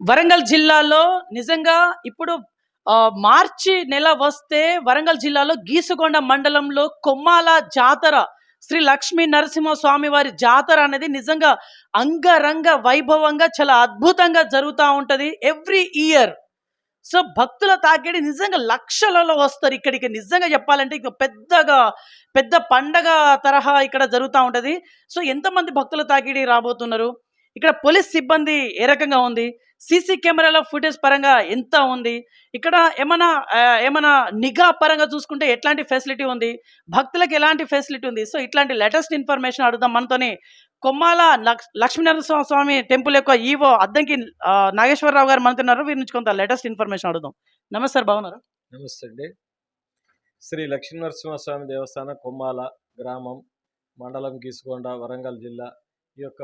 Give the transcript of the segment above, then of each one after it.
వరంగల్ జిల్లాలో నిజంగా ఇప్పుడు మార్చి నెల వస్తే వరంగల్ జిల్లాలో గీసుగొండ మండలంలో కొమ్మాల జాతర శ్రీ లక్ష్మీ నరసింహస్వామి వారి జాతర అనేది నిజంగా అంగరంగ వైభవంగా చాలా అద్భుతంగా జరుగుతూ ఉంటుంది ఎవ్రీ ఇయర్ సో భక్తుల తాకిడి నిజంగా లక్షలలో వస్తారు ఇక్కడికి నిజంగా చెప్పాలంటే ఇక పెద్దగా పెద్ద పండగ తరహా ఇక్కడ జరుగుతూ ఉంటుంది. సో ఎంతమంది భక్తుల తాకిడి రాబోతున్నారు? ఇక్కడ పోలీస్ సిబ్బంది ఏ రకంగా ఉంది? సీసీ కెమెరాల ఫుటేజ్ పరంగా ఎంత ఉంది? ఇక్కడ ఏమైనా ఏమైనా నిఘా పరంగా చూసుకుంటే ఎట్లాంటి ఫెసిలిటీ ఉంది? భక్తులకు ఎలాంటి ఫెసిలిటీ ఉంది? సో ఇట్లాంటి లేటెస్ట్ ఇన్ఫర్మేషన్ అడుగుదాం. మనతోని కొమ్మాల లక్ష్మీనరసింహ స్వామి టెంపుల్ యొక్క ఈవో అద్దంకి నాగేశ్వరరావు గారు మనతున్నారు వీరి నుంచి కొంత లేటెస్ట్ ఇన్ఫర్మేషన్ అడుగుదాం. నమస్తే బాగున్నారా? నమస్తే అండి. శ్రీ లక్ష్మీనరసింహస్వామి దేవస్థానం కొమ్మాల గ్రామం మండలం గీసుకొండ వరంగల్ జిల్లా ఈ యొక్క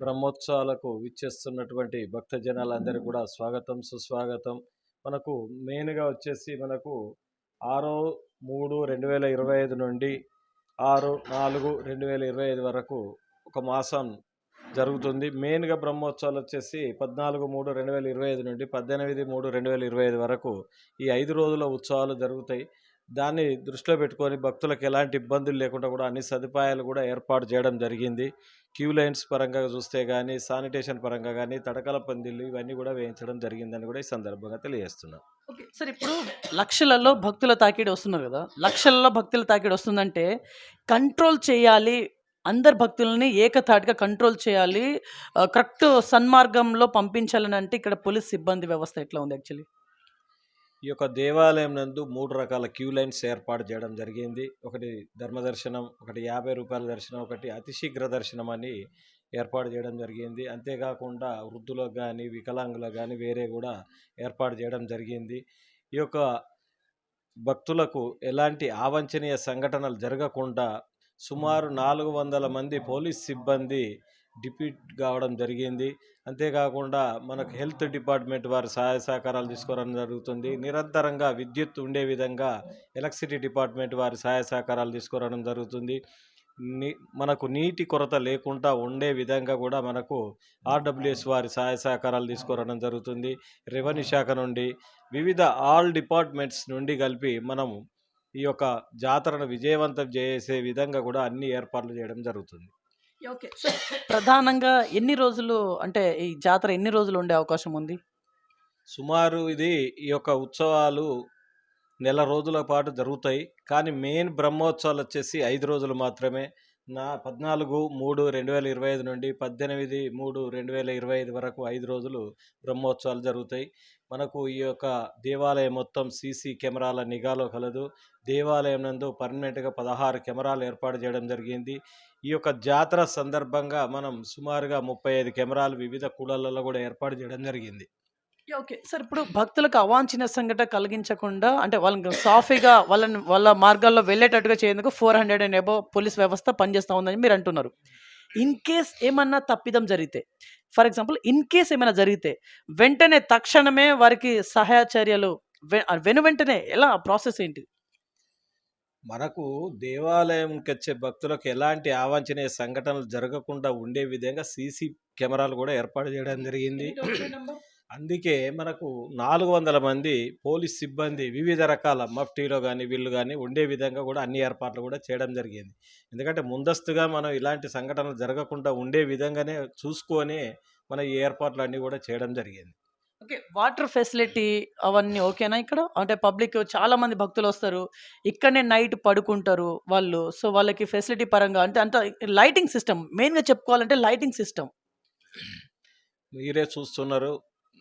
బ్రహ్మోత్సవాలకు విచ్చేస్తున్నటువంటి భక్త జనాలందరికీ కూడా స్వాగతం సుస్వాగతం. మనకు మెయిన్గా వచ్చేసి మనకు ఆరో మూడు రెండు వేల ఇరవై ఐదు నుండి ఆరు నాలుగు రెండు వేల ఇరవై ఐదు వరకు ఒక మాసం జరుగుతుంది. మెయిన్గా బ్రహ్మోత్సవాలు వచ్చేసి పద్నాలుగు మూడు రెండు వేల ఇరవై ఐదు నుండి పద్దెనిమిది మూడు రెండు వేల ఇరవై ఐదు వరకు ఈ ఐదు రోజుల ఉత్సవాలు జరుగుతాయి. దాన్ని దృష్టిలో పెట్టుకొని భక్తులకు ఎలాంటి ఇబ్బందులు లేకుండా కూడా అన్ని సదుపాయాలు కూడా ఏర్పాటు చేయడం జరిగింది. క్యూ లైన్స్ పరంగా చూస్తే కానీ శానిటేషన్ పరంగా కానీ తడకల పందిళ్ళు ఇవన్నీ కూడా వేయించడం జరిగిందని కూడా ఈ సందర్భంగా తెలియజేస్తున్నాం. ఓకే. సార్ ఇప్పుడు లక్షలలో భక్తుల తాకిడి వస్తున్నారు కదా లక్షలలో భక్తుల తాకిడి వస్తుందంటే కంట్రోల్ చేయాలి అందరు భక్తులని ఏకతాటిగా కంట్రోల్ చేయాలి కరెక్ట్ సన్మార్గంలో పంపించాలని అంటే ఇక్కడ పోలీస్ సిబ్బంది వ్యవస్థ ఎట్లా ఉంది యాక్చువల్లీ? ఈ యొక్క దేవాలయం నందు మూడు రకాల క్యూ లైన్స్ ఏర్పాటు చేయడం జరిగింది. ఒకటి ధర్మదర్శనం ఒకటి యాభై రూపాయల దర్శనం ఒకటి అతి శీఘ్ర దర్శనం అని ఏర్పాటు చేయడం జరిగింది. అంతేకాకుండా వృద్ధులకు కానీ వికలాంగులకు కానీ వేరే కూడా ఏర్పాటు చేయడం జరిగింది. ఈ యొక్క భక్తులకు ఎలాంటి అవాంఛనీయ సంఘటనలు జరగకుండా సుమారు నాలుగు వందల మంది పోలీస్ సిబ్బంది డిప్యూట్ కావడం జరిగింది. అంతేకాకుండా మనకు హెల్త్ డిపార్ట్మెంట్ వారి సహాయ సహకారాలు తీసుకోవడం జరుగుతుంది. నిరంతరంగా విద్యుత్ ఉండే విధంగా ఎలక్ట్రిసిటీ డిపార్ట్మెంట్ వారి సహాయ సహకారాలు తీసుకోవడం జరుగుతుంది. నీ మనకు నీటి కొరత లేకుండా ఉండే విధంగా కూడా మనకు ఆర్డబ్ల్యూఎస్ వారి సహాయ సహకారాలు తీసుకోవడం జరుగుతుంది. రెవెన్యూ శాఖ నుండి వివిధ ఆల్ డిపార్ట్మెంట్స్ నుండి కలిపి మనం ఈ యొక్క జాతరను విజయవంతం చేసే విధంగా కూడా అన్ని ఏర్పాట్లు చేయడం జరుగుతుంది. ఓకే ప్రధానంగా ఎన్ని రోజులు అంటే ఈ జాతర ఎన్ని రోజులు ఉండే అవకాశం ఉంది? సుమారు ఇది ఈ యొక్క ఉత్సవాలు నెల రోజుల పాటు జరుగుతాయి. కానీ మెయిన్ బ్రహ్మోత్సవాలు వచ్చేసి ఐదు రోజులు మాత్రమే. నా పద్నాలుగు మూడు రెండు వేల ఇరవై ఐదు నుండి పద్దెనిమిది మూడు రెండు వేల ఇరవై ఐదు వరకు ఐదు రోజులు బ్రహ్మోత్సవాలు జరుగుతాయి. మనకు ఈ యొక్క దేవాలయం మొత్తం సీసీ కెమెరాల నిఘాలో కలదు. దేవాలయం నందు పర్మనెంట్గా పదహారు కెమెరాలు ఏర్పాటు చేయడం జరిగింది. ఈ యొక్క జాతర సందర్భంగా మనం సుమారుగా ముప్పై ఐదు కెమెరాలు వివిధ కూడలలో కూడా ఏర్పాటు చేయడం జరిగింది. ఓకే సార్ ఇప్పుడు భక్తులకు అవాంఛనీయ సంఘటన కలిగించకుండా అంటే వాళ్ళకి సాఫీగా వాళ్ళని వాళ్ళ మార్గాల్లో వెళ్ళేటట్టుగా four hundred and above police వ్యవస్థ పనిచేస్తూ ఉందని మీరు అంటున్నారు. ఇన్ కేస్ ఏమన్నా తప్పిదం జరిగితే ఫర్ ఎగ్జాంపుల్ ఇన్ కేస్ ఏమైనా జరిగితే వెంటనే తక్షణమే వారికి సహాయ చర్యలు వె- వెను వెంటనే ఎలా ప్రాసెస్ ఏంటి? మనకు దేవాలయంకి వచ్చే భక్తులకు ఎలాంటి అవాంఛనీయ సంఘటనలు జరగకుండా ఉండే విధంగా సీసీ కెమెరాలు కూడా ఏర్పాటు చేయడం జరిగింది. అందుకే మనకు నాలుగు వందల మంది పోలీస్ సిబ్బంది వివిధ రకాల మఫ్టీలో కానీ వీళ్ళు కానీ ఉండే విధంగా కూడా అన్ని ఏర్పాట్లు కూడా చేయడం జరిగింది. ఎందుకంటే ముందస్తుగా మనం ఇలాంటి సంఘటనలు జరగకుండా ఉండే విధంగానే చూసుకొని మన ఈ ఏర్పాట్లు అన్నీ కూడా చేయడం జరిగింది. ఓకే. వాటర్ ఫెసిలిటీ అవన్నీ ఓకేనా ఇక్కడ? అంటే పబ్లిక్ చాలా మంది భక్తులు వస్తారు. ఇక్కడనే నైట్ పడుకుంటారు వాళ్ళు. సో వాళ్ళకి ఫెసిలిటీ పరంగా అంటే అంత లైటింగ్ సిస్టమ్ మెయిన్గా చెప్పుకోవాలంటే లైటింగ్ సిస్టమ్. మీరే చూస్తున్నారు.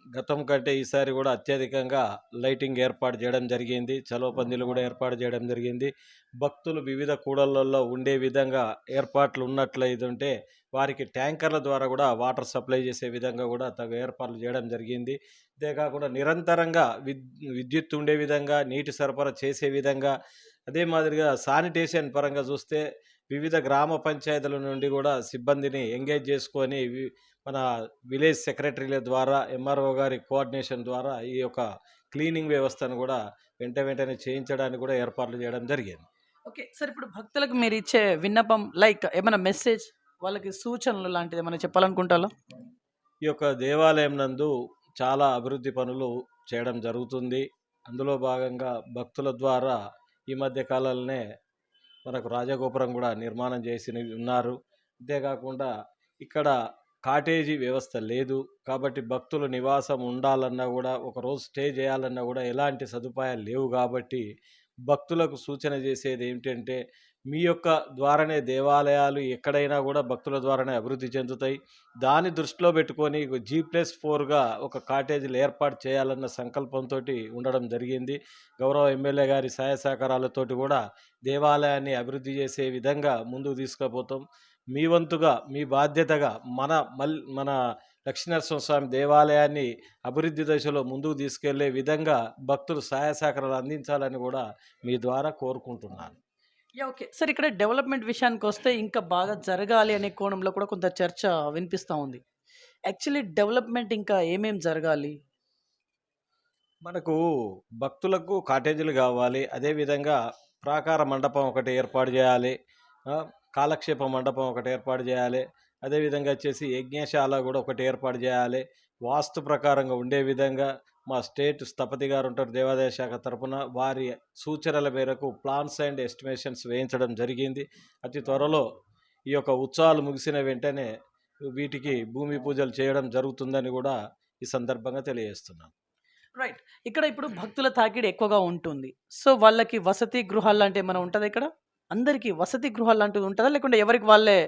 గతం కంటే ఈసారి కూడా అత్యధికంగా లైటింగ్ ఏర్పాటు చేయడం జరిగింది. చలో పందిలు కూడా ఏర్పాటు చేయడం జరిగింది. భక్తులు వివిధ కూడళ్ళలో ఉండే విధంగా ఏర్పాట్లు ఉన్నట్లయితుంటే వారికి ట్యాంకర్ల ద్వారా కూడా వాటర్ సప్లై చేసే విధంగా కూడా తగు ఏర్పాట్లు చేయడం జరిగింది. అంతేకాకుండా నిరంతరంగా విద్యుత్ ఉండే విధంగా నీటి సరఫరా చేసే విధంగా అదే మాదిరిగా శానిటేషన్ పరంగా చూస్తే వివిధ గ్రామ పంచాయతీల నుండి కూడా సిబ్బందిని ఎంగేజ్ చేసుకొని మన విలేజ్ సెక్రటరీల ద్వారా ఎంఆర్ఓ గారి కోఆర్డినేషన్ ద్వారా ఈ యొక్క క్లీనింగ్ వ్యవస్థను కూడా వెంట వెంటనే చేయించడానికి కూడా ఏర్పాట్లు చేయడం జరిగింది. ఓకే సార్ ఇప్పుడు భక్తులకు మీరు ఇచ్చే విన్నపం లైక్ ఏమైనా మెసేజ్ వాళ్ళకి సూచనలు లాంటిది ఏమైనా చెప్పాలనుకుంటారా? ఈ యొక్క దేవాలయం నందు చాలా అభివృద్ధి పనులు చేయడం జరుగుతుంది. అందులో భాగంగా భక్తుల ద్వారా ఈ మధ్య కాలంలోనే మనకు రాజగోపురం కూడా నిర్మాణం చేసి ఉన్నారు. అంతేకాకుండా ఇక్కడ కాటేజీ వ్యవస్థ లేదు. కాబట్టి భక్తులు నివాసం ఉండాలన్నా కూడా ఒక రోజు స్టే చేయాలన్నా కూడా ఎలాంటి సదుపాయాలు లేవు కాబట్టి భక్తులకు సూచన చేసేది ఏమిటంటే మీ యొక్క ద్వారానే దేవాలయాలు ఎక్కడైనా కూడా భక్తుల ద్వారానే అభివృద్ధి చెందుతాయి. దాన్ని దృష్టిలో పెట్టుకొని జీ ప్లస్ ఫోర్గా ఒక కాటేజీలు ఏర్పాటు చేయాలన్న సంకల్పంతో ఉండడం జరిగింది. గౌరవ ఎమ్మెల్యే గారి సహాయ సహకారాలతోటి కూడా దేవాలయాన్ని అభివృద్ధి చేసే విధంగా ముందుకు తీసుకుపోతాం. మీ వంతుగా మీ బాధ్యతగా మన మల్ మన లక్ష్మీనరసింహ స్వామి దేవాలయాన్ని అభివృద్ధి దశలో ముందుకు తీసుకెళ్ళే విధంగా భక్తులు సహాయ సహకారాలు అందించాలని కూడా మీ ద్వారా కోరుకుంటున్నాను. ఓకే. సార్ ఇక్కడ డెవలప్మెంట్ విషయానికి వస్తే ఇంకా బాగా జరగాలి అనే కోణంలో కూడా కొంత చర్చ వినిపిస్తూ ఉంది. యాక్చువల్లీ డెవలప్మెంట్ ఇంకా ఏమేం జరగాలి? మనకు భక్తులకు కాటేజీలు కావాలి అదేవిధంగా ప్రాకార మండపం ఒకటి ఏర్పాటు చేయాలి కాలక్షేప మండపం ఒకటి ఏర్పాటు చేయాలి. అదేవిధంగా వచ్చేసి యజ్ఞశాల కూడా ఒకటి ఏర్పాటు చేయాలి. వాస్తు ప్రకారంగా ఉండే విధంగా మా స్టేట్ స్థపతి గారు ఉంటారు దేవాదాయ శాఖ తరఫున వారి సూచనల మేరకు ప్లాన్స్ అండ్ ఎస్టిమేషన్స్ వేయించడం జరిగింది. అతి త్వరలో ఈ యొక్క ఉత్సవాలు ముగిసిన వెంటనే వీటికి భూమి పూజలు చేయడం జరుగుతుందని కూడా ఈ సందర్భంగా తెలియజేస్తున్నాను. రైట్ ఇక్కడ ఇప్పుడు భక్తుల తాకిడి ఎక్కువగా ఉంటుంది. సో వాళ్ళకి వసతి గృహాలు లాంటి ఏమైనా ఉంటుందా ఇక్కడ? అందరికీ వసతి గృహాలు లాంటిది ఉంటుందా? లేకుంటే ఎవరికి వాళ్ళే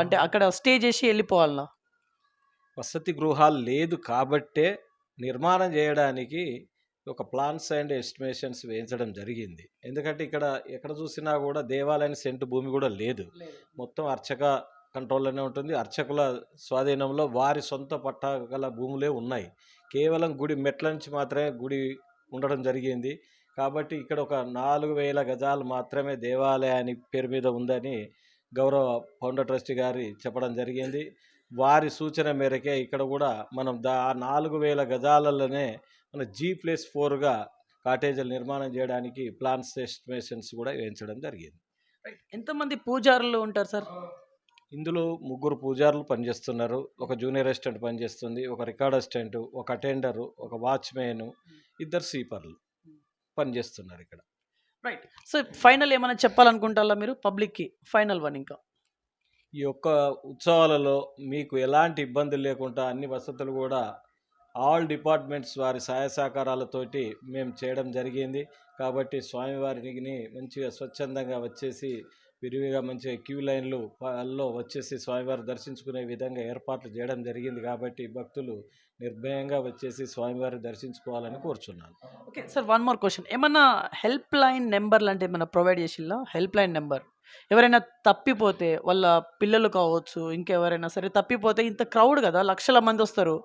అంటే అక్కడ స్టే చేసి వెళ్ళిపోవాలనా వసతి గృహాలు లేదు కాబట్టే నిర్మాణం చేయడానికి ఒక ప్లాన్స్ అండ్ ఎస్టిమేషన్స్ వేయించడం జరిగింది. ఎందుకంటే ఇక్కడ ఎక్కడ చూసినా కూడా దేవాలయానికి సెంటు భూమి కూడా లేదు. మొత్తం అర్చక కంట్రోల్లోనే ఉంటుంది. అర్చకుల స్వాధీనంలో వారి సొంత పట్టా గల భూములే ఉన్నాయి. కేవలం గుడి మెట్ల నుంచి మాత్రమే గుడి ఉండడం జరిగింది. కాబట్టి ఇక్కడ ఒక నాలుగు వేల గజాలు మాత్రమే దేవాలయానికి పేరు మీద ఉందని గౌరవ ఫౌండర్ ట్రస్టీ గారి చెప్పడం జరిగింది. వారి సూచన మేరకే ఇక్కడ కూడా మనం దా ఆ నాలుగు వేల గజాలలోనే మన జీ ప్లస్ ఫోర్గా కాటేజీలు నిర్మాణం చేయడానికి ప్లాన్స్ ఎస్టిమేషన్స్ కూడా వేయించడం జరిగింది. ఎంతమంది పూజారులు ఉంటారు సార్? ఇందులో ముగ్గురు పూజారులు పనిచేస్తున్నారు. ఒక జూనియర్ అసిస్టెంట్ పనిచేస్తుంది ఒక రికార్డ్ అసిస్టెంట్ ఒక అటెండరు ఒక వాచ్మెన్ ఇద్దరు స్వీపర్లు. పనిచేస్తున్నారు ఇక్కడ. రైట్ సో ఫైనల్ ఏమైనా చెప్పాలనుకుంటారా మీరు? పబ్లిక్కి ఫైనల్ వన్ ఇంకా. ఈ యొక్క ఉత్సవాలలో మీకు ఎలాంటి ఇబ్బందులు లేకుండా అన్ని వసతులు కూడా ఆల్ డిపార్ట్మెంట్స్ వారి సహాయ సహకారాలతోటి మేము చేయడం జరిగింది. కాబట్టి స్వామివారిని మంచిగా స్వచ్ఛందంగా వచ్చేసి విరివిగా మంచిగా క్యూ లైన్లు లో వచ్చేసి స్వామివారి దర్శించుకునే విధంగా ఏర్పాట్లు చేయడం జరిగింది కాబట్టి భక్తులు నిర్భయంగా వచ్చేసి స్వామివారిని దర్శించుకోవాలని కోరుచున్నాను. Okay sir one more question. ఏమన్నా హెల్ప్ లైన్ నెంబర్ లాంటి ఏమైనా ప్రొవైడ్ చేసిల్లా? Help line number. ఎవరైనా తప్పిపోతే వాళ్ళ పిల్లలు కావచ్చు ఇంకెవరైనా సరే తప్పిపోతే ఇంత క్రౌడ్ కదా లక్షల మంది వస్తారు.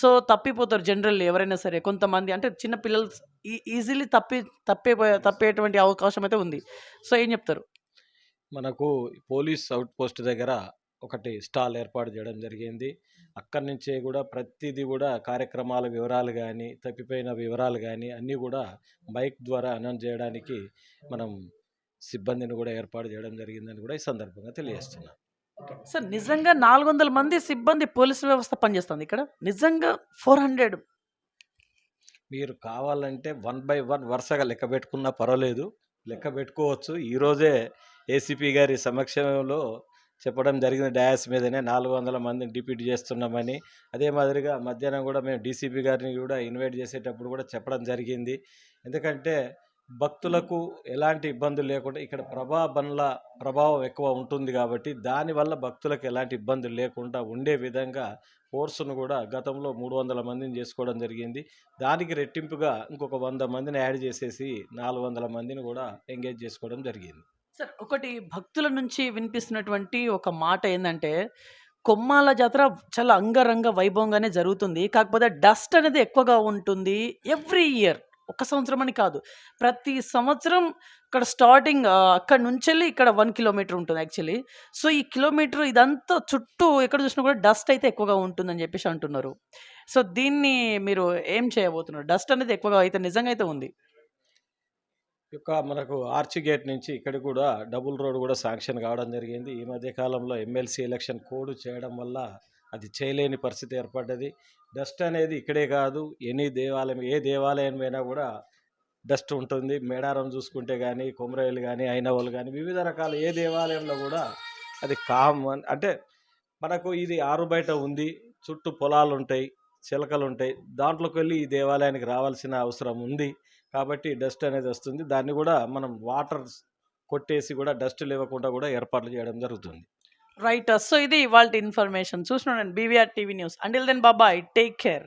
సో తప్పిపోతారు జనరల్లీ ఎవరైనా సరే కొంతమంది అంటే చిన్న పిల్లలు ఈజీలీ తప్పి తప్పిపోయే తప్పేటువంటి అవకాశం అయితే ఉంది. సో ఏం చెప్తారు? మనకు పోలీస్ అవుట్ పోస్ట్ దగ్గర ఒకటి స్టాల్ ఏర్పాటు చేయడం జరిగింది. అక్కడి నుంచే కూడా ప్రతిదీ కూడా కార్యక్రమాల వివరాలు కానీ తప్పిపోయిన వివరాలు కానీ అన్నీ కూడా బైక్ ద్వారా అనౌన్స్ చేయడానికి మనం సిబ్బందిని కూడా ఏర్పాటు చేయడం జరిగిందని కూడా ఈ సందర్భంగా తెలియజేస్తున్నాను సార్ నిజంగా నాలుగు వందల మంది సిబ్బంది పోలీసు వ్యవస్థ పనిచేస్తుంది ఇక్కడ? నిజంగా ఫోర్ హండ్రెడ్. మీరు కావాలంటే వన్ బై వన్ వరుసగా లెక్క పెట్టుకున్నా పర్వాలేదు. లెక్క పెట్టుకోవచ్చు. ఈరోజే ఏసీపీ గారి సమక్షంలో చెప్పడం జరిగింది డయాస్ మీదనే నాలుగు వందల మందిని డిప్యూట్ చేస్తున్నామని అదే మాదిరిగా మధ్యాహ్నం కూడా మేము డీసీపీ గారిని కూడా ఇన్వైట్ చేసేటప్పుడు కూడా చెప్పడం జరిగింది. ఎందుకంటే భక్తులకు ఎలాంటి ఇబ్బందులు లేకుండా ఇక్కడ ప్రభా బండ్ల ప్రభావం ఎక్కువ ఉంటుంది కాబట్టి దానివల్ల భక్తులకు ఎలాంటి ఇబ్బందులు లేకుండా ఉండే విధంగా కోర్సును కూడా గతంలో మూడు వందల మందిని చేసుకోవడం జరిగింది. దానికి రెట్టింపుగా ఇంకొక వంద మందిని యాడ్ చేసేసి నాలుగు వందల మందిని కూడా ఎంగేజ్ చేసుకోవడం జరిగింది. సార్ ఒకటి భక్తుల నుంచి వినిపిస్తున్నటువంటి ఒక మాట ఏంటంటే కొమ్మాల జాతర చాలా అంగరంగ వైభవంగానే జరుగుతుంది. కాకపోతే డస్ట్ అనేది ఎక్కువగా ఉంటుంది ఎవ్రీ ఇయర్. ఒక సంవత్సరం అని కాదు. ప్రతి సంవత్సరం ఇక్కడ స్టార్టింగ్ అక్కడ నుంచి వెళ్ళి ఇక్కడ వన్ కిలోమీటర్ ఉంటుంది యాక్చువల్లీ. సో ఈ కిలోమీటర్ ఇదంతా చుట్టూ ఎక్కడ చూసినా కూడా డస్ట్ అయితే ఎక్కువగా ఉంటుందని చెప్పేసి అంటున్నారు. సో దీన్ని మీరు ఏం చేయబోతున్నారు? డస్ట్ అనేది ఎక్కువగా అయితే నిజంగా అయితే ఉంది. యొక్క మనకు ఆర్చి గేట్ నుంచి ఇక్కడ కూడా డబుల్ రోడ్ కూడా శాంక్షన్ కావడం జరిగింది. ఈ మధ్య కాలంలో ఎమ్మెల్సీ ఎలక్షన్ కోడ్ చేయడం వల్ల అది చేయలేని పరిస్థితి ఏర్పడ్డది. డస్ట్ అనేది ఇక్కడే కాదు ఎనీ దేవాలయం ఏ దేవాలయం అయినా కూడా డస్ట్ ఉంటుంది. మేడారం చూసుకుంటే కానీ కొమరవేలు కానీ అయినవాళ్ళు కానీ వివిధ రకాల ఏ దేవాలయంలో కూడా అది కామన్ అంటే మనకు ఇది ఆరు బయట ఉంది. చుట్టూ పొలాలు ఉంటాయి చిలకలు ఉంటాయి. దాంట్లోకి వెళ్ళి ఈ దేవాలయానికి రావాల్సిన అవసరం ఉంది. కాబట్టి డస్ట్ అనేది వస్తుంది. దాన్ని కూడా మనం వాటర్ కొట్టేసి కూడా డస్ట్ లేవకుండా కూడా ఏర్పాట్లు చేయడం జరుగుతుంది. రైట్ సో ఇది ఇవాళ ఇన్ఫర్మేషన్. చూస్తున్నాను BVR TV news until then బాబాయ్ టేక్ కేర్